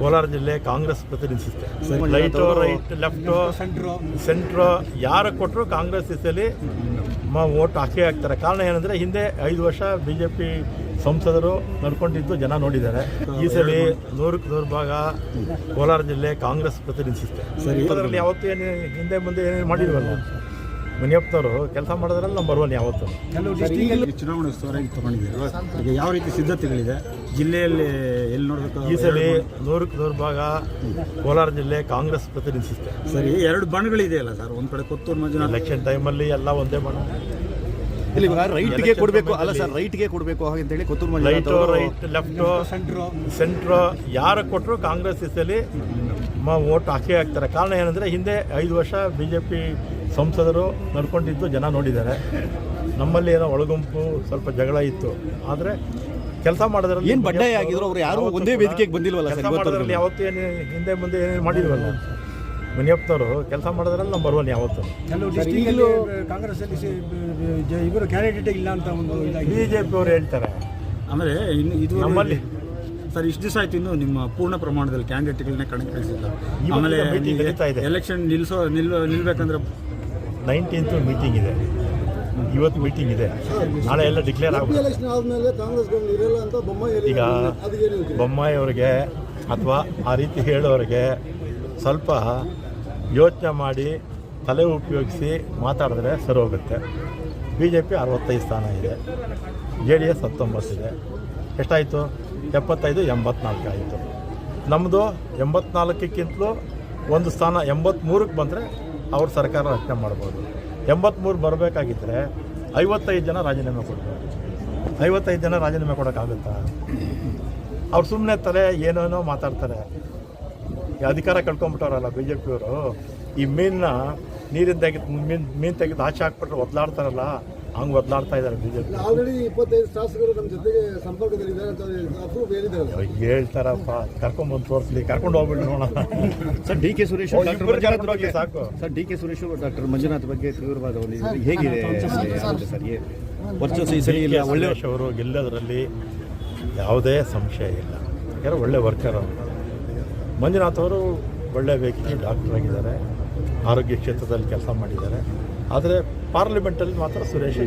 ಕೋಲಾರ ಜಿಲ್ಲೆ ಕಾಂಗ್ರೆಸ್ ಪ್ರತಿನಿಧಿಸುತ್ತೆ. Right right left centre ಯಾರು ಕೊಟ್ಟರು ಕಾಂಗ್ರೆಸ್ ದಿಸೆಯಲ್ಲಿ ಓಟ್ ಹಾಕಿ ಹಾಕ್ತಾರೆ ಕಾರಣ ಏನಂದರೆ ಹಿಂದೆ ಐದು ವರ್ಷ ಬಿ ಜೆ ಪಿ ಸಂಸದರು ನಡ್ಕೊಂಡಿದ್ದು ಜನ ನೋಡಿದ್ದಾರೆ. ಈ ಸಲ ನೂರಕ್ಕೆ ನೂರು ಭಾಗ ಕೋಲಾರ ಜಿಲ್ಲೆ ಕಾಂಗ್ರೆಸ್ ಪ್ರತಿನಿಧಿಸುತ್ತೆ. ಯಾವತ್ತೂ ಏನು ಹಿಂದೆ ಮುಂದೆ ಏನೇನು ಮಾಡಿಲ್ವಲ್ಲ. ಮುನಿಯಪ್ಪನವರು ಕೆಲಸ ಮಾಡೋದ್ರಲ್ಲಿ ನಂಬರ್ ಒನ್ ಯಾವತ್ತು? ಕೆಲವು ಚುನಾವಣೆ ಉಸ್ತುವಾರಿ ತಗೊಂಡಿದ್ದೀರಾ. ಈಗ ಯಾವ ರೀತಿ ಸಿದ್ಧತೆಗಳಿದೆ? ಜಿಲ್ಲೆಯಲ್ಲಿ ಎಲ್ಲಿ ನೋಡಬೇಕು? ಈ ಸರಿ ನೂರಕ್ಕೆ ನೂರು ಭಾಗ ಕೋಲಾರ ಜಿಲ್ಲೆ ಕಾಂಗ್ರೆಸ್ ಪ್ರತಿನಿಧಿಸುತ್ತೆ. ಸರಿ ಎರಡು ಬಣ್ಣಗಳಿದೆಯಲ್ಲ ಸರ್? ಒಂದು ಕಡೆ ಕೊತ್ತೂರು ಮಂಜುನಾಥ್. ಎಲೆಕ್ಷನ್ ಟೈಮಲ್ಲಿ ಎಲ್ಲ ಒಂದೇ ಬಣ್ಣ. ಇಲ್ಲಿ ಇವಾಗ ರೈಟ್ಗೆ ಕೊಡಬೇಕು ಅಲ್ಲ ಸರ್ ರೈಟ್ಗೆ ಕೊಡಬೇಕು ಹಾಗಂತೇಳಿ Kothur Manjunath right right right left centre ಯಾರು ಕೊಟ್ಟರು ಕಾಂಗ್ರೆಸ್ ಮ ಓಟ್ ಹಾಕೇ ಹಾಕ್ತಾರೆ ಕಾರಣ ಏನಂದರೆ ಹಿಂದೆ ಐದು ವರ್ಷ ಬಿ ಜೆ ಪಿ ಸಂಸದರು ನಡ್ಕೊಂಡಿದ್ದು ಜನ ನೋಡಿದ್ದಾರೆ. ನಮ್ಮಲ್ಲಿ ಏನೋ ಒಳಗುಂಪು ಸ್ವಲ್ಪ ಜಗಳ ಇತ್ತು. ಆದರೆ ಕೆಲಸ ಮಾಡೋದ್ರಲ್ಲಿ ಏನು ಬಡ್ಡಾಯ ಆಗಿದ್ರು ಅವ್ರು ಯಾರು ಒಂದೇ ವೇದಿಕೆಗೆ ಬಂದಿಲ್ವಲ್ಲ ಸರ್ ಕೆಲಸ ಮಾಡೋದ್ರಲ್ಲಿ ಯಾವತ್ತೂ ಏನು ಹಿಂದೆ ಮುಂದೆ ಏನೇನು ಮಾಡಿಲ್ವಲ್ಲ ಮುನಿಯಪ್ಪನವರು ಕೆಲಸ ಮಾಡೋದ್ರಲ್ಲಿ ನಮ್ಮ ಬರುವಲ್ಲ ಯಾವತ್ತು. ಕೆಲವು ಕಾಂಗ್ರೆಸ್ ಇವರು ಕ್ಯಾಂಡಿಡೇಟ್ ಇಲ್ಲ ಅಂತ ಒಂದು ಬಿ ಜೆ ಪಿ ಅವರು ಹೇಳ್ತಾರೆ. ಆಮೇಲೆ ಇನ್ನು ಇದು ನಮ್ಮಲ್ಲಿ ಸರ್ ಇಷ್ಟು ದಿವಸ ಆಯ್ತು ಇನ್ನು ನಿಮ್ಮ ಪೂರ್ಣ ಪ್ರಮಾಣದಲ್ಲಿ ಕ್ಯಾಂಡಿಡೇಟ್ಗಳನ್ನ ಕಣಕ್ಕಿಳಿಸಿಲ್ಲ. ಕಳಿಸಿಲ್ಲ ಆಮೇಲೆ. ಎಲೆಕ್ಷನ್ ನಿಲ್ಲಿಸೋ ನಿಲ್ ನಿಲ್ಬೇಕಂದ್ರೆ ನೈನ್ಟೀನ್ತು ಮೀಟಿಂಗ್ ಇದೆ. ಇವತ್ತು ಮೀಟಿಂಗ್ ಇದೆ. ನಾಳೆ ಎಲ್ಲ ಡಿಕ್ಲೇರ್ ಆಗುತ್ತೆ ಈಗ ಬೊಮ್ಮಾಯಿ ಅವರಿಗೆ ಅಥವಾ ಆ ರೀತಿ ಹೇಳೋರಿಗೆ ಸ್ವಲ್ಪ ಯೋಚನೆ ಮಾಡಿ ತಲೆ ಉಪಯೋಗಿಸಿ ಮಾತಾಡಿದ್ರೆ ಸರಿ ಹೋಗುತ್ತೆ. ಬಿ ಜೆ ಪಿ ಅರವತ್ತೈದು ಸ್ಥಾನ ಇದೆ. ಜೆ ಡಿ ಎಸ್ ಹತ್ತೊಂಬತ್ತಿದೆ ಎಷ್ಟಾಯಿತು? ಎಪ್ಪತ್ತೈದು ಎಂಬತ್ನಾಲ್ಕು ಆಯಿತು. ನಮ್ಮದು ಎಂಬತ್ನಾಲ್ಕಕ್ಕಿಂತಲೂ ಒಂದು ಸ್ಥಾನ ಎಂಬತ್ತ್ಮೂರಕ್ಕೆ ಬಂದರೆ ಅವ್ರ ಸರ್ಕಾರ ರಚನೆ ಮಾಡ್ಬೋದು. ಎಂಬತ್ತ್ಮೂರು ಬರಬೇಕಾಗಿದ್ದರೆ ಐವತ್ತೈದು ಜನ ರಾಜೀನಾಮೆ ಕೊಡ್ತಾರೆ. ಐವತ್ತೈದು ಜನ ರಾಜೀನಾಮೆ ಕೊಡೋಕ್ಕಾಗುತ್ತಾ? ಅವ್ರು ಸುಮ್ಮನೆ ತಲೆ ಏನೇನೋ ಮಾತಾಡ್ತಾರೆ. ಅಧಿಕಾರ ಕಳ್ಕೊಂಬಿಟ್ಟವ್ರಲ್ಲ ಬಿ ಜೆ ಪಿಯವರು ಈ ಮೀನನ್ನ ನೀರಿನ ತೆಗೆದು ಮೀನು ಮೀನು ತೆಗೆದು ಆಚೆ ಹಾಕ್ಬಿಟ್ರೆ ಒದ್ಲಾಡ್ತಾರಲ್ಲ ಹಂಗೆ ಬದಲಾಡ್ತಾ ಇದ್ದಾರೆ ಬಿಜೆಪಿ. ಆಲ್ರೆಡಿ ಇಪ್ಪತ್ತೈದು ಶಾಸಕರು ನಮ್ಮ ಜೊತೆಗೆ ಸಂಪರ್ಕದಲ್ಲಿದ್ದಾರೆ ಅಂತ ಹೇಳಿದ್ದಾರೆ ಹೇಳ್ತಾರಪ್ಪ. ಕರ್ಕೊಂಡ್ಬಂದು ತೋರಿಸ್ಲಿ. ಕರ್ಕೊಂಡು ಹೋಗ್ಬಿಟ್ಟು ನೋಡೋಣ. ಸರ್ ಡಿ ಕೆ ಸುರೇಶ್ ಸಾಕು. Sir D K Suresh doctor Manjunath ಬಗ್ಗೆ ತೀವ್ರವಾದ ಒಂದು ಹೇಗಿದೆ? ಸರ್ ವರ್ಚಸ್ಸು ಈ ಸರಿ ಇಲ್ಲ ಒಳ್ಳೆ ಅವರು ಗೆಲ್ಲೋದ್ರಲ್ಲಿ ಯಾವುದೇ ಸಂಶಯ ಇಲ್ಲ. ಯಾರು ಒಳ್ಳೆ ವರ್ಕರ್ ಅವರು. ಮಂಜುನಾಥ್ ಅವರು ಒಳ್ಳೆ ವ್ಯಕ್ತಿ ಡಾಕ್ಟರ್ ಆಗಿದ್ದಾರೆ. ಆರೋಗ್ಯ ಕ್ಷೇತ್ರದಲ್ಲಿ ಕೆಲಸ ಮಾಡಿದ್ದಾರೆ. ಆದರೆ ಪಾರ್ಲಿಮೆಂಟಲ್ಲಿ ಮಾತ್ರ ಸುರೇಶ್